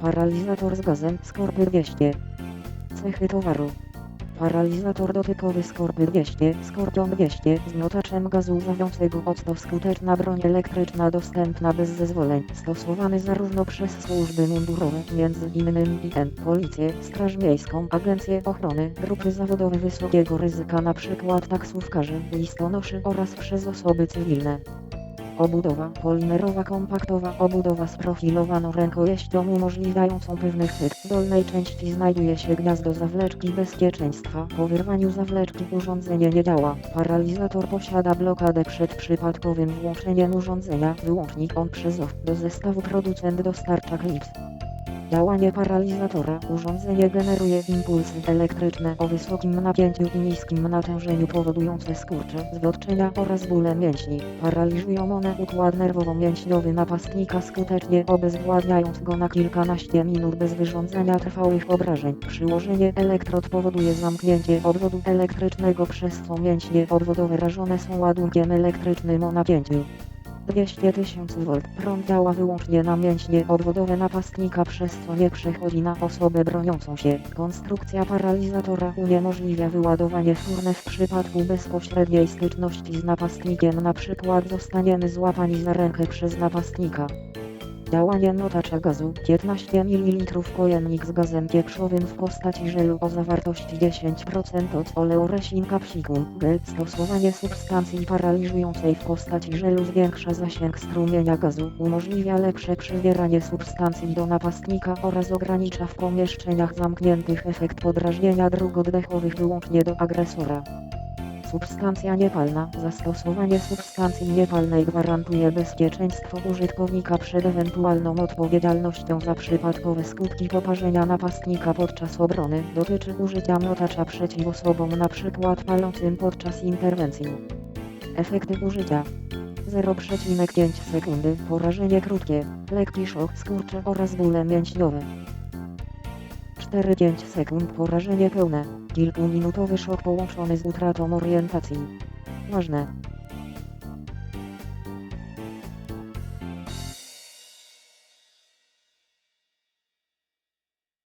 Paralizator z gazem Skorpy 200. Cechy towaru. Paralizator dotykowy Skorpy 200, Skorpion 200 z miotaczem gazu łzawiącego octo skuteczna broń elektryczna dostępna bez zezwoleń, stosowany zarówno przez służby mundurowe, innymi IN, Policję, Straż Miejską, Agencję Ochrony, grupy zawodowe wysokiego ryzyka np. taksówkarzy, listonoszy oraz przez osoby cywilne. Obudowa polimerowa kompaktowa obudowa z profilowaną rękojeścią umożliwiającą pewny chwyt. W dolnej części znajduje się gniazdo zawleczki bezpieczeństwa. Po wyrwaniu zawleczki urządzenie nie działa. Paralizator posiada blokadę przed przypadkowym włączeniem urządzenia. Wyłącznik on przez OFF. Do zestawu producent dostarcza klips. Działanie paralizatora. Urządzenie generuje impulsy elektryczne o wysokim napięciu i niskim natężeniu powodujące skurcze, zwodczenia oraz bóle mięśni. Paraliżują one układ nerwowo-mięśniowy napastnika skutecznie obezwładniając go na kilkanaście minut bez wyrządzania trwałych obrażeń. Przyłożenie elektrod powoduje zamknięcie obwodu elektrycznego przez co mięśnie obwodowe rażone są ładunkiem elektrycznym o napięciu. 200 tysięcy V. Prąd działa wyłącznie na mięśnie obwodowe napastnika, przez co nie przechodzi na osobę broniącą się. Konstrukcja paralizatora uniemożliwia wyładowanie furne w przypadku bezpośredniej styczności z napastnikiem, na przykład zostaniemy złapani za rękę przez napastnika. Działanie notacza gazu 15 ml pojemnik z gazem pieprzowym w postaci żelu o zawartości 10% od oleoresin capsicum gel stosowanie substancji paraliżującej w postaci żelu zwiększa zasięg strumienia gazu umożliwia lepsze przywieranie substancji do napastnika oraz ogranicza w pomieszczeniach zamkniętych efekt podrażnienia dróg oddechowych wyłącznie do agresora. Substancja niepalna. Zastosowanie substancji niepalnej gwarantuje bezpieczeństwo użytkownika przed ewentualną odpowiedzialnością za przypadkowe skutki poparzenia napastnika podczas obrony. Dotyczy użycia miotacza przeciw osobom np. palącym podczas interwencji. Efekty użycia 0,5 sekundy, porażenie krótkie, lekki szok, skurcze oraz bóle mięśniowe. 4-5 sekund, porażenie pełne, kilkuminutowy szok połączony z utratą orientacji. Ważne,